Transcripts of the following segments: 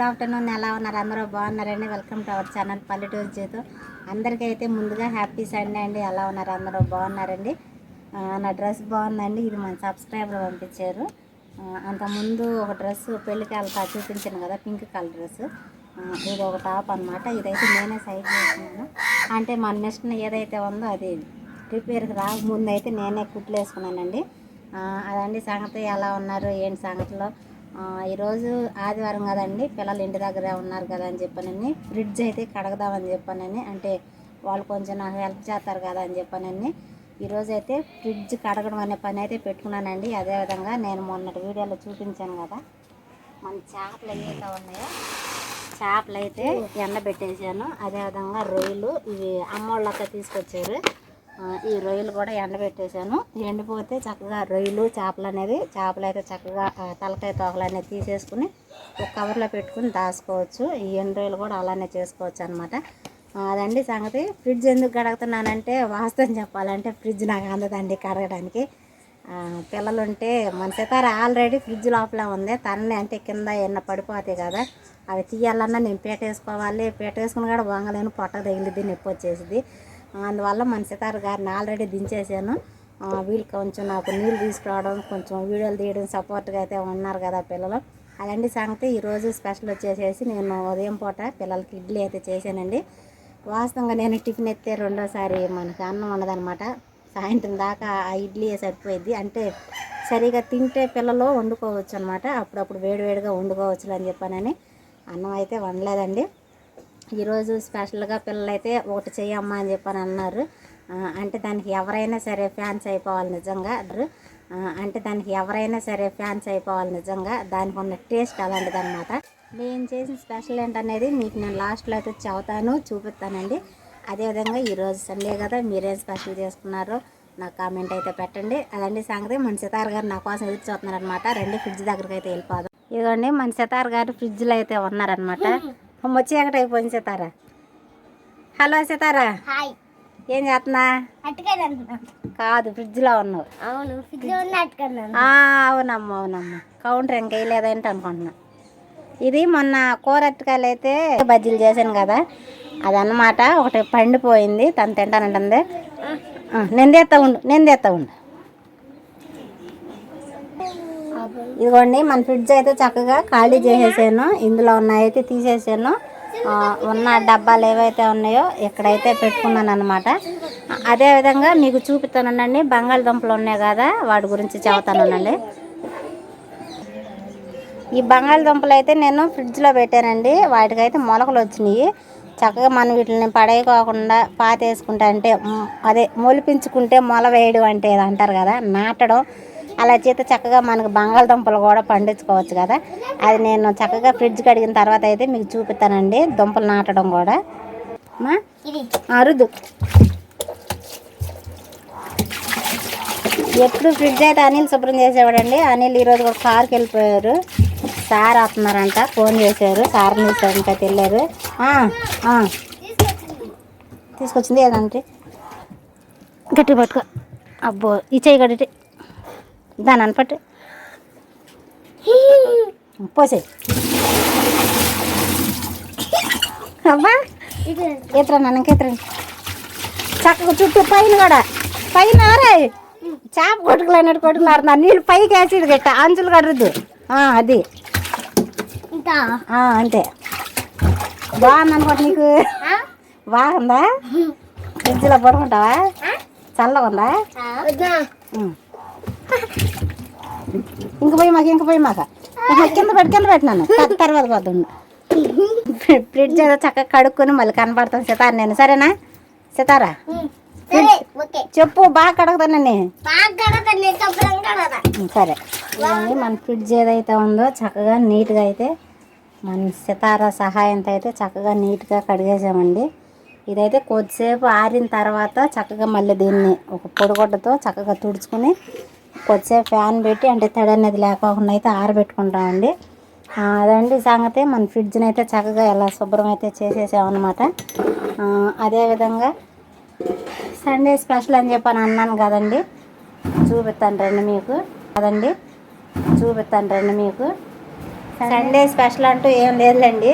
Good afternoon. ఎలా ఉన్నారు? అందరూ బాగున్నారండి. వెల్కమ్ టు అవర్ ఛానల్ పల్లెటూరు చేతు అందరికీ అయితే ముందుగా హ్యాపీ సండే అండి. ఎలా ఉన్నారు? అందరూ బాగున్నారండి? నా డ్రెస్ బాగుందండి. ఇది మన సబ్స్క్రైబర్ పంపించారు. అంతకుముందు ఒక డ్రెస్ పెళ్ళికి వెళ్తా చూపించాను కదా పింక్ కలర్ డ్రెస్. ఇది ఒక టాప్ అనమాట ఇదైతే నేనే సైజ్ చేసినాను అంటే మన నెక్స్ట్ ఏదైతే ఉందో అది రిపేర్కి రాకముందు అయితే నేనే కుట్లు వేసుకున్నానండి. అదండి సంగతి. ఎలా ఉన్నారు? ఏంటి సంగతిలో? ఈరోజు ఆదివారం కదండి పిల్లలు ఇంటి దగ్గరే ఉన్నారు కదా అని చెప్పానని ఫ్రిడ్జ్ అయితే కడగదామని చెప్పానని అంటే వాళ్ళు కొంచెం నాకు హెల్ప్ చేస్తారు కదా అని చెప్పానని ఈరోజు అయితే ఫ్రిడ్జ్ కడగడం అనే పని అయితే పెట్టుకున్నానండి. అదేవిధంగా నేను మొన్నటి వీడియోలో చూపించాను కదా మన చేపలు ఏవైతే ఉన్నాయో చేపలు అయితే ఎండబెట్టేసాను అదేవిధంగా రొయ్యలు ఇవి అమ్మోళ్ళక్క తీసుకొచ్చారు. ఈ రొయ్యలు కూడా ఎండబెట్టేసాను ఎండిపోతే చక్కగా రొయ్యలు చేపలు అనేది చేపలు అయితే చక్కగా తలకాయ తోకలు అనేది తీసేసుకుని ఒక కవర్లో పెట్టుకుని దాచుకోవచ్చు. ఈ ఎండు రొయ్యలు కూడా అలానే చేసుకోవచ్చు అనమాట అదండి సంగతి. ఫ్రిడ్జ్ ఎందుకు కడుగుతున్నానంటే వాస్తవం చెప్పాలంటే ఫ్రిడ్జ్ నాకు అందదండి కడగడానికి. పిల్లలు ఉంటే మన సితార ఆల్రెడీ ఫ్రిడ్జ్ లోపల ఉంది. తనని అంటే కింద ఎన్న పడిపోతాయి కదా అవి తీయాలన్నా నేను పేటేసుకోవాలి పేటేసుకుని కూడా వంగలేను పొట్ట తగిలిద్ది నొప్పి వచ్చేసింది అందువల్ల మన సితార్ గారిని ఆల్రెడీ దించేసాను వీళ్ళు కొంచెం నాకు నీళ్ళు తీసుకురావడం కొంచెం వీడియోలు తీయడం సపోర్ట్గా అయితే ఉన్నారు కదా పిల్లలు. అదండి సంగతి ఈరోజు స్పెషల్ వచ్చేసేసి నేను ఉదయం పూట పిల్లలకి ఇడ్లీ అయితే చేశానండి. వాస్తవంగా నేను టిఫిన్ ఎత్తే రెండోసారి మనకి అన్నం ఉండదనమాట సాయంత్రం దాకా ఆ ఇడ్లీ సరిపోయింది అంటే సరిగా తింటే పిల్లలు వండుకోవచ్చు అనమాట అప్పుడప్పుడు వేడివేడిగా వండుకోవచ్చు అని చెప్పానని అన్నం అయితే వండలేదండి. ఈరోజు స్పెషల్గా పిల్లలైతే ఒకటి చెయ్యమ్మా అని చెప్పని అన్నారు అంటే దానికి ఎవరైనా సరే ఫ్యాన్స్ అయిపోవాలి నిజంగా అంటే దానికి ఎవరైనా సరే ఫ్యాన్స్ అయిపోవాలి నిజంగా. దానికి ఉన్న టేస్ట్ అలాంటిది అనమాట నేను చేసిన స్పెషల్ ఏంటనేది మీకు నేను లాస్ట్లో అయితే చెబుతాను చూపిస్తానండి. అదేవిధంగా ఈరోజు సండే కదా మీరేం స్పెషల్ చేసుకున్నారో నాకు కామెంట్ అయితే పెట్టండి. అదండి సంగతి మన సితార్ గారు నా కోసం ఎదురు చూస్తున్నారు అనమాట రెండు ఫ్రిడ్జ్ దగ్గరికి అయితే వెళ్ళిపోదాం. ఇదిగోండి మన సితార్ గారు ఫ్రిడ్జ్లో అయితే ఉన్నారనమాట వచ్చి ఎక్కడ అయిపోయింది సితారా. హలో సితారా. హాయ్. ఏం చేస్తున్నా? అట్టుకాయలు కాదు ఫ్రిడ్జ్లో ఉన్నావు. అవును అవునమ్మా అవునమ్మా. కౌంటర్ ఇంకా వేయలేదేంటి అనుకుంటున్నా. ఇది మొన్న కూర అరటికాయలు అయితే బజ్జీలు చేశాను కదా. అదన్నమాట ఒకటి పండిపోయింది తను తింటానంటుంది. నేను తెస్తా ఉండు నేను తెస్తా ఉండు. ఇదిగోండి మన ఫ్రిడ్జ్ అయితే చక్కగా ఖాళీ చేసేసాను. ఇందులో ఉన్నాయైతే అయితే తీసేసాను ఉన్న డబ్బాలు ఏవైతే ఉన్నాయో ఇక్కడైతే పెట్టుకున్నాను అనమాట అదేవిధంగా మీకు చూపిస్తానండి బంగాళదుంపలు ఉన్నాయి కదా వాటి గురించి చెబుతానండి ఈ బంగాళదుంపలు అయితే నేను ఫ్రిడ్జ్లో పెట్టానండి. వాటికైతే మొలకలు వచ్చినాయి. చక్కగా మనం వీటిని పడేయకోకుండా పాతేసుకుంటే అంటే అదే మొలిపించుకుంటే మొల వేయడం అంటే అంటారు కదా నాటడం. అలా చేస్తే చక్కగా మనకు బంగాళదుంపలు కూడా పండించుకోవచ్చు కదా. అది నేను చక్కగా ఫ్రిడ్జ్ కడిగిన తర్వాత అయితే మీకు చూపిస్తానండి. దుంపలు నాటడం కూడా. మా? ఇది. అరుదు. ఎప్పుడు ఫ్రిడ్జ్ అయితే అనిల్ శుభ్రం చేసేవాడండి. అనిల్ ఈరోజు కూడా కార్కి వెళ్ళిపోయారు. సార్ వస్తున్నారంట ఫోన్ చేశారు. సార్ తీసారంట వెళ్ళారు. తీసుకొచ్చింది ఏదంటే గట్టి పట్టుకో. అబ్బో ఈ చెయ్యి గట్టి దాని అనపట్టు. పోసే అబ్బా ఇది ఎత్రా నన్ను ఇంకెత్తరా చక్కగా చుట్టూ పైన కూడా. పైన రే చేప కొట్టుకులైనట్టు కొట్టుకున్నారు. నా నీళ్ళు పైకి వేసేది గట్ట. అంచులు కడరద్దు అది. అంతే. బాగుంది అనుకోండి నీకు. బాగుందా? ఫ్రిడ్జ్లో పడుకుంటావా? చల్లగా ఉందా. ఇంక పోయి మాకు ఇంక పోయి మాక. కింద పెట్టి కింద పెట్టినాను తర్వాత పోతుండు. ఫ్రిడ్జ్ ఏదో చక్కగా కడుక్కొని మళ్ళీ కనపడతాను సితార నేను సరేనా? సితారా? చెప్పు బాగా కడతా సరే. మన ఫ్రిడ్జ్ ఏదైతే ఉందో చక్కగా నీట్గా అయితే మన సితార సహాయంతో అయితే చక్కగా నీట్గా కడిగేసామండి. ఇదైతే కొద్దిసేపు ఆరిన తర్వాత చక్కగా మళ్ళీ దీన్ని ఒక పొడిగొడ్డతో చక్కగా తుడుచుకుని కొద్దిసేపు ఫ్యాన్ పెట్టి అంటే తడి అనేది లేకోకుండా అయితే ఆరబెట్టుకుంటామండి అదండి సంగతి. మన ఫ్రిడ్జ్ని అయితే చక్కగా ఎలా శుభ్రం అయితే చేసేసామన్నమాట అదేవిధంగా సండే స్పెషల్ అని చెప్పని అన్నాను కదండి. చూపిస్తాను రండి మీకు. కదండి? చూపిస్తాను రండి మీకు. సండే స్పెషల్ అంటూ ఏం లేదులేండి.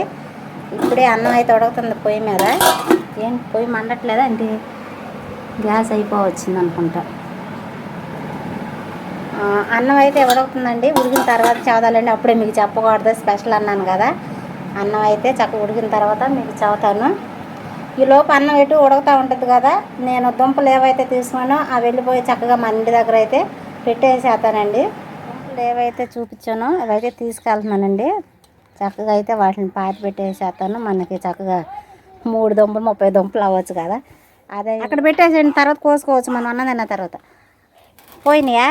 ఇప్పుడే అన్నం అయితే ఉడుకుతుంది పొయ్యి మీద. ఏం పొయ్యి మండట్లేదా అంటే గ్యాస్ అయిపోవచ్చింది అనుకుంటా. అన్నం అయితే ఎవడవుతుందండి ఉడికిన తర్వాత చదవాలండి అప్పుడే మీకు చెప్పకూడదు. స్పెషల్ అన్నాను కదా. అన్నం అయితే చక్కగా ఉడికిన తర్వాత మీకు చదువుతాను ఈ లోపు అన్నం ఎటు ఉడకతా ఉంటుంది కదా నేను దుంపలు ఏవైతే తీసుకున్నానో అవి వెళ్ళిపోయి చక్కగా మా ఇంటి దగ్గర అయితే పెట్టేసేస్తానండి. దుంపలు ఏవైతే చూపించానో అవైతే తీసుకెళ్తున్నానండి. చక్కగా అయితే వాటిని పాతి పెట్టేసేస్తాను. మనకి చక్కగా మూడు దుంపలు ముప్పై దుంపలు అవ్వచ్చు కదా. అదే అక్కడ పెట్టేసిన తర్వాత కోసుకోవచ్చు. మనం అన్నం తిన్న తర్వాత. పోయినాయా?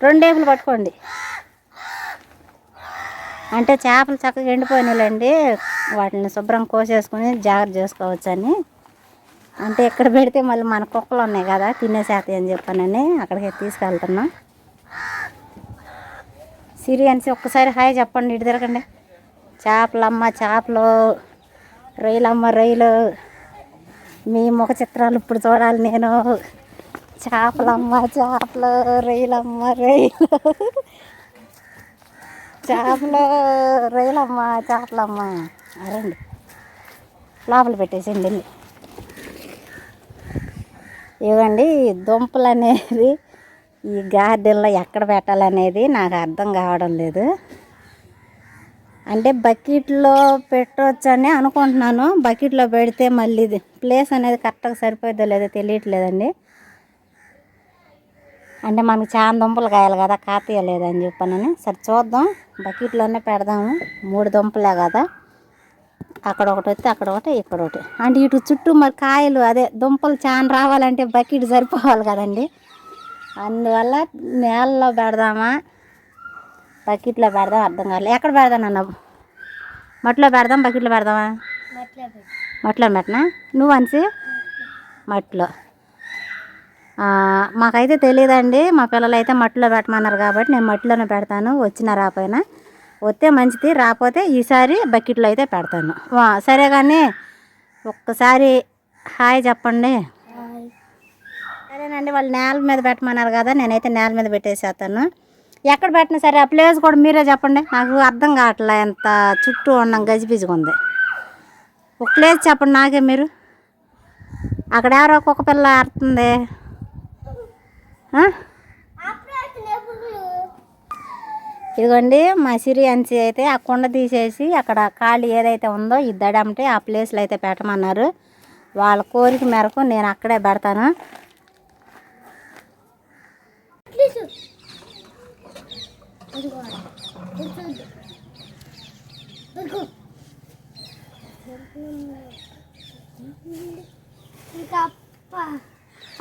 రెండేపులు పట్టుకోండి. అంటే చేపలు చక్కగా ఎండిపోయినాయండి వాటిని శుభ్రం కోసేసుకుని జాగ్రత్త చేసుకోవచ్చని. అంటే ఎక్కడ పెడితే మళ్ళీ మన కుక్కలు ఉన్నాయి కదా తినేసేస్తాయి అని చెప్పానని అక్కడికి తీసుకెళ్తున్నాం. అనేసి ఒక్కసారి హాయ్ చెప్పండి ఇటు తిరగండి. చేపలమ్మ చేపలు రొయ్యలమ్మ రొయ్యలు. మీ ముఖ చిత్రాలు ఇప్పుడు చూడాలి నేను. చేపలమ్మ చేపలు రొయ్యలమ్మ రొయ్యలు. చేపలు రొయ్యలమ్మ చేపలమ్మ. రండి. లోపల పెట్టేసండి వెళ్ళి ఇవ్వండి దుంపలు అనేది ఈ గార్డెన్లో ఎక్కడ పెట్టాలనేది నాకు అర్థం కావడం లేదు. అంటే బకెట్లో పెట్టవచ్చని అనుకుంటున్నాను. బకెట్లో పెడితే మళ్ళీ ఇది ప్లేస్ అనేది కరెక్ట్గా సరిపోద్దో లేదో తెలియట్లేదండి. అంటే మనకు చాలా దుంపలు కాయాలి కదా కాతీయలేదని చెప్పానని. సరే చూద్దాం. బకెట్లోనే పెడదాము. మూడు దుంపలే కదా. అక్కడ ఒకటి వస్తే అక్కడ ఒకటి ఇక్కడ ఒకటి. అంటే ఇటు చుట్టూ మరి కాయలు అదే దుంపలు చాలా రావాలంటే బకెట్ సరిపోవాలి కదండి. అందువల్ల నేలలో పెడదామా? బకెట్లో పెడదాం అర్థం కాలేదు ఎక్కడ పెడదాం అన్న మట్టిలో పెడదాం బకెట్లో పెడదామా? మట్టిలో పెట్టనా? నువ్వు అనిసి? మట్టిలో. ఆ, మాకైతే తెలియదండి మా పిల్లలు అయితే మట్టిలో పెట్టమన్నారు కాబట్టి నేను మట్టిలోనే పెడతాను. వచ్చిన రాపోయినా వస్తే మంచిది రాకపోతే ఈసారి బకెట్లో అయితే పెడతాను. సరే కానీ ఒక్కసారి హాయ్ చెప్పండి. సరేనండి వాళ్ళు నేల మీద పెట్టమన్నారు కదా నేనైతే నేల మీద పెట్టేసేస్తాను. ఎక్కడ పెట్టినా సరే ఆ ప్లేస్ కూడా మీరే చెప్పండి. నాకు అర్థం కావట్లే ఎంత చుట్టూ ఉన్న గజిబిజిగా ఉంది. ఒక ప్లేస్ చెప్పండి నాకే మీరు. అక్కడ ఎవరో కుక్క పిల్ల ఆడుతుంది? ఇదిగోండి మా సిరి అన్సి అయితే ఆ కుండ తీసేసి అక్కడ ఖాళీ ఏదైతే ఉందో ఈ దడంటే ఆ ప్లేస్లో అయితే పెట్టమన్నారు. వాళ్ళ కోరిక మేరకు నేను అక్కడే పెడతాను. ఇంకా అప్ప.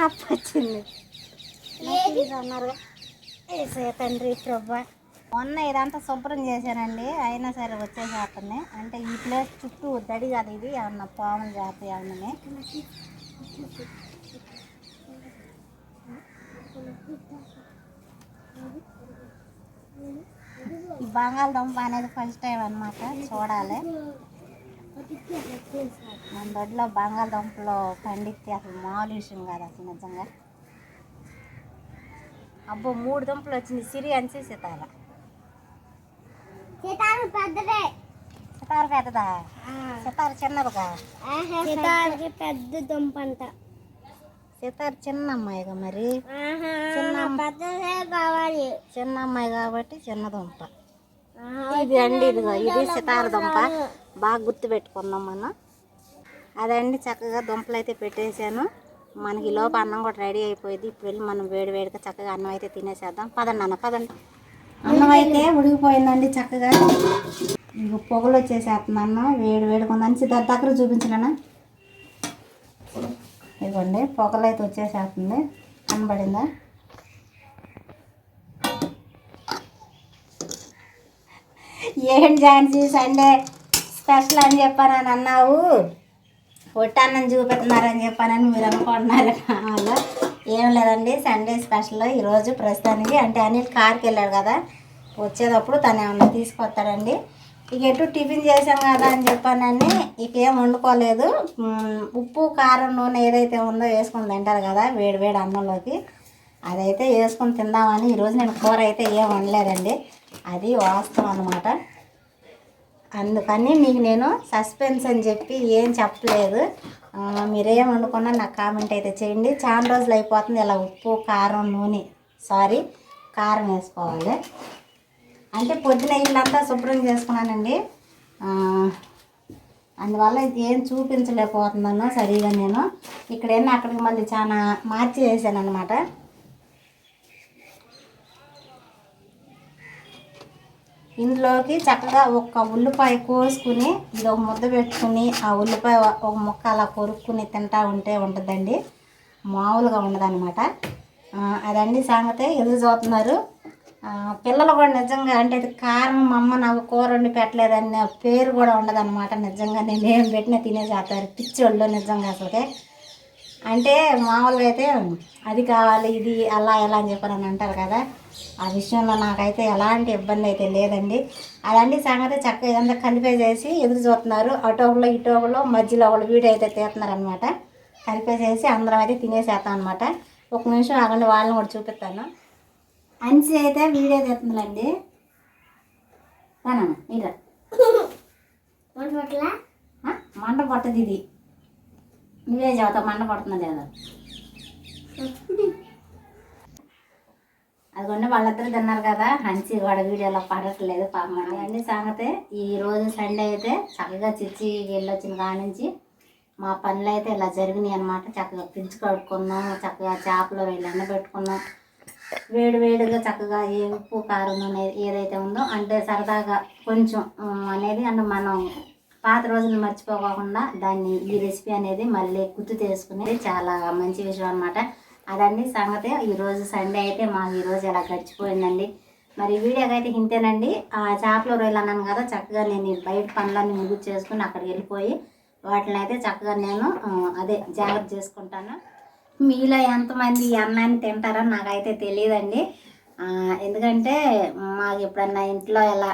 అప్పు వచ్చింది ఏది? అన్నారు తండ్రి ప్రభా. మొన్న ఇదంతా శుభ్రం చేశానండి. అయినా సరే వచ్చేసేస్తుంది అంటే ఈ ప్లేస్ చుట్టూ దడి కాదు ఇది. ఏమన్నా పాములు జాతి ఏమన్నా? ఈ బంగాళదుంప అనేది ఫస్ట్ టైం అన్నమాట. చూడాలి. మన దొడ్లో బంగాళదుంపలో పండితే అసలు మామూలు విషయం కాదు అసలు నిజంగా. అబ్బో మూడు దుంపలు వచ్చింది. సిరి అనిసి సితార. సీతారు పెద్దదే. సితార పెద్దదా? సితార చిన్నదిగా? సీతారికి పెద్ద దుంపంట. సితార చిన్న అమ్మాయిగా మరి? చిన్న పెద్దదే కావాలి. చిన్న అమ్మాయి కాబట్టి చిన్న దుంప. ఇది అండి ఇదిగో ఇది సితార దుంప. బాగా గుర్తు పెట్టుకుందాం మనం. అదండి చక్కగా దుంపలు అయితే పెట్టేశాను. మనకి ఈ లోపు అన్నం కూడా రెడీ అయిపోయింది. ఇప్పుడు వెళ్ళి మనం వేడి వేడిగా చక్కగా అన్నం అయితే తినేసేద్దాం. పదండి అన్న పదండి. అన్నం అయితే ఉడికిపోయిందండి చక్కగా. ఇక పొగలు వచ్చేసేస్తున్నాను వేడి వేడిగా ఉందని సిద్ధ దగ్గర చూపించలేనా? ఇదిగోండి పొగలు అయితే వచ్చేసేస్తుంది. కనబడిందా? ఏం ఝాన్సీ సండే స్పెషల్ అని చెప్పానని అన్నావు? పొట్టన్నం చూపెడుతున్నారని చెప్పానని మీరు అనుకుంటున్నారు? కావాలా ఏం లేదండి. సండే స్పెషల్ ఈరోజు ప్రస్తుతానికి. అంటే అనిల్ కార్కి వెళ్ళాడు కదా. వచ్చేటప్పుడు తను ఏమన్నా తీసుకొస్తాడండి. ఇక ఎటు టిఫిన్ చేసాం కదా అని చెప్పానని ఇక ఏం వండుకోలేదు ఉప్పు కారం నూనె ఏదైతే ఉందో వేసుకుని తింటారు కదా వేడి వేడి అన్నంలోకి. అదైతే వేసుకొని తిందామని ఈరోజు నేను కూర అయితే ఏం వండలేదండి. అది వాస్తవం అనమాట అందుకని మీకు నేను సస్పెన్స్ అని చెప్పి ఏం చెప్పలేదు. మీరేం వండుకున్నా నాకు కామెంట్ అయితే చేయండి. చాలా రోజులు అయిపోతుంది ఇలా ఉప్పు కారం నూనె. సారీ కారం వేసుకోవాలి. అంటే పొద్దున ఇల్లంతా శుభ్రం చేసుకున్నానండి. అందువల్ల ఇది ఏం చూపించలేకపోతున్నాను సరిగా నేను. ఇక్కడేనా అక్కడికి మళ్ళీ చాలా మార్చి వేసాను అనమాట ఇందులోకి చక్కగా ఒక్క ఉల్లిపాయ కోసుకుని ఇది ఒక ముద్ద పెట్టుకుని ఆ ఉల్లిపాయ ఒక ముక్క అలా కొరుక్కుని తింటా ఉంటే ఉంటుందండి. మామూలుగా ఉండదన్నమాట. అదండి సంగతి. ఎదురు చూస్తున్నారు. పిల్లలు కూడా నిజంగా అంటే అది కారం మా అమ్మ నాకు కూర వండి పెట్టలేదన్న పేరు కూడా ఉండదన్నమాట. నిజంగా నేను ఏం పెట్టినా తినేసేస్తారు. పిచ్చోళ్ళు నిజంగా అసలుకే. అంటే మామూలుగా అయితే అది కావాలి ఇది అలా ఎలా అని చెప్పని అంటారు కదా. ఆ విషయంలో నాకైతే ఎలాంటి ఇబ్బంది అయితే లేదండి. అదండి సంగతి చక్కగా ఇదంతా కలిపేసేసి ఎదురు చూస్తున్నారు. అటు ఒకళ్ళు ఇటు ఒకళ్ళు మధ్యలో ఒకళ్ళు వీడియో అయితే తీస్తున్నారు అనమాట కలిపేసేసి అందరం అయితే తినేసేస్తాం అనమాట ఒక నిమిషం ఆగండి వాళ్ళని కూడా చూపిస్తాను. అన్సి అయితే వీడియో తీస్తుందండి. తనమ్మా మీరు పట్ల మంట పట్టదు ఇది. నువ్వే చెబుతావు మంట పడుతున్నా లేదా. అదిగోండి వాళ్ళిద్దరు తిన్నారు కదా. హంచి వాడు వీడియోలో పడట్లేదు పాపం అన్ని సంగతే ఈ రోజు సండే అయితే చక్కగా చిచ్చి వెళ్ళొచ్చిన కాడి నుంచి మా పనులు అయితే ఇలా జరిగినాయి అనమాట చక్కగా ఫ్రిడ్జ్ కడుక్కున్నాం చక్కగా చేపలు వెళ్ళి పెట్టుకున్నాం వేడి వేడిగా చక్కగా ఏ ఉప్పు కారం అనేది ఏదైతే ఉందో అంటే సరదాగా కొంచెం అనేది అండ్ మనం పాత రోజులు మర్చిపోకుండా దాన్ని ఈ రెసిపీ అనేది మళ్ళీ గుర్తు చేసుకునేది చాలా మంచి విషయం అనమాట అదండి సంగతి. ఈరోజు సండే అయితే మాకు ఈరోజు ఇలా గడిచిపోయిందండి. మరి వీడియోకి అయితే ఇంతేనండి. ఆ చేపల రొయ్యలు అన్నాను కదా చక్కగా నేను బయట పనులన్నీ ముగ్గు చేసుకుని అక్కడికి వెళ్ళిపోయి వాటిని అయితే చక్కగా నేను అదే జాగ్రత్త చేసుకుంటాను. మీలో ఎంతమంది ఈ అన్నాన్ని తింటారో నాకైతే తెలియదండి. ఎందుకంటే మాకు ఎప్పుడన్నా ఇంట్లో ఎలా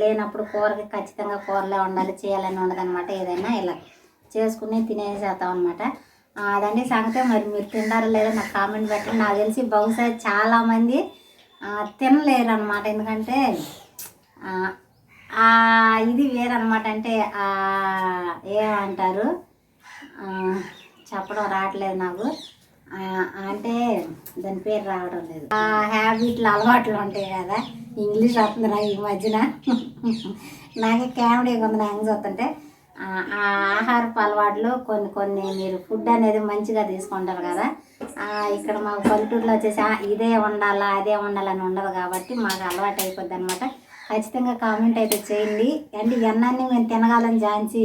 లేనప్పుడు కూరకి ఖచ్చితంగా కూరలే ఉండాలి చేయాలని ఉండదనమాట ఏదైనా ఇలా చేసుకుని తినేసేస్తాం అనమాట అదండి సంగతే. మరి మీరు తింటారో లేదో నాకు కామెంట్ పెట్టండి. నాకు తెలిసి బహుశా చాలామంది తినలేరు అనమాట ఎందుకంటే ఇది వేరనమాట అంటే ఏ ఏమంటారు చెప్పడం రావట్లేదు నాకు. అంటే దాని పేరు రావడం లేదు. ఆ హ్యాబిట్లు అలవాట్లు ఉంటాయి కదా. ఇంగ్లీష్ వస్తుంది నాకు ఈ మధ్యన. నాకు కామెడీగా కొంత నాకు చూస్తుంటే. ఆ ఆహారపు అలవాట్లు కొన్ని కొన్ని మీరు ఫుడ్ అనేది మంచిగా తీసుకుంటారు కదా. ఇక్కడ మాకు పల్లెటూరులో వచ్చేసి ఇదే ఉండాలా అదే ఉండాలని ఉండదు కాబట్టి మాకు అలవాటు అయిపోద్ది అనమాట ఖచ్చితంగా కామెంట్ అయితే చేయండి. అంటే ఈ మేము తినగలని ఛాన్సీ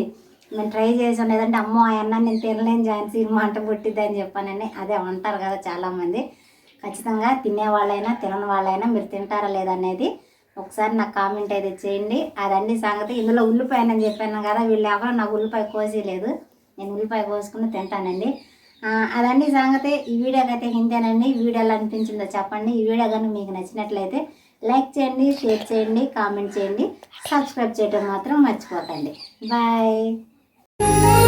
నేను ట్రై చేసి ఉండేదంటే అమ్మో ఆయన నేను తినలేని ఝాన్సీ మంట పుట్టిద్దని అని చెప్పానని. అదే ఉంటారు కదా చాలామంది. ఖచ్చితంగా తినే వాళ్ళైనా తినని వాళ్ళైనా మీరు తింటారా లేదనేది ఒకసారి నాకు కామెంట్ అయితే చేయండి. అదండి సంగతి. ఇందులో ఉల్లిపాయ అని చెప్పాను కదా వీళ్ళు ఎవరు నాకు ఉల్లిపాయ కోసి లేదు నేను ఉల్లిపాయ కోసుకుని తింటానండి. అదండి సంగతి. ఈ వీడియోకి అయితే ఇంతేనండి. ఈ వీడియో ఎలా అనిపించిందో చెప్పండి. ఈ వీడియో కానీ మీకు నచ్చినట్లయితే లైక్ చేయండి షేర్ చేయండి కామెంట్ చేయండి. సబ్స్క్రైబ్ చేయడం మాత్రం మర్చిపోకండి. బాయ్. Oh.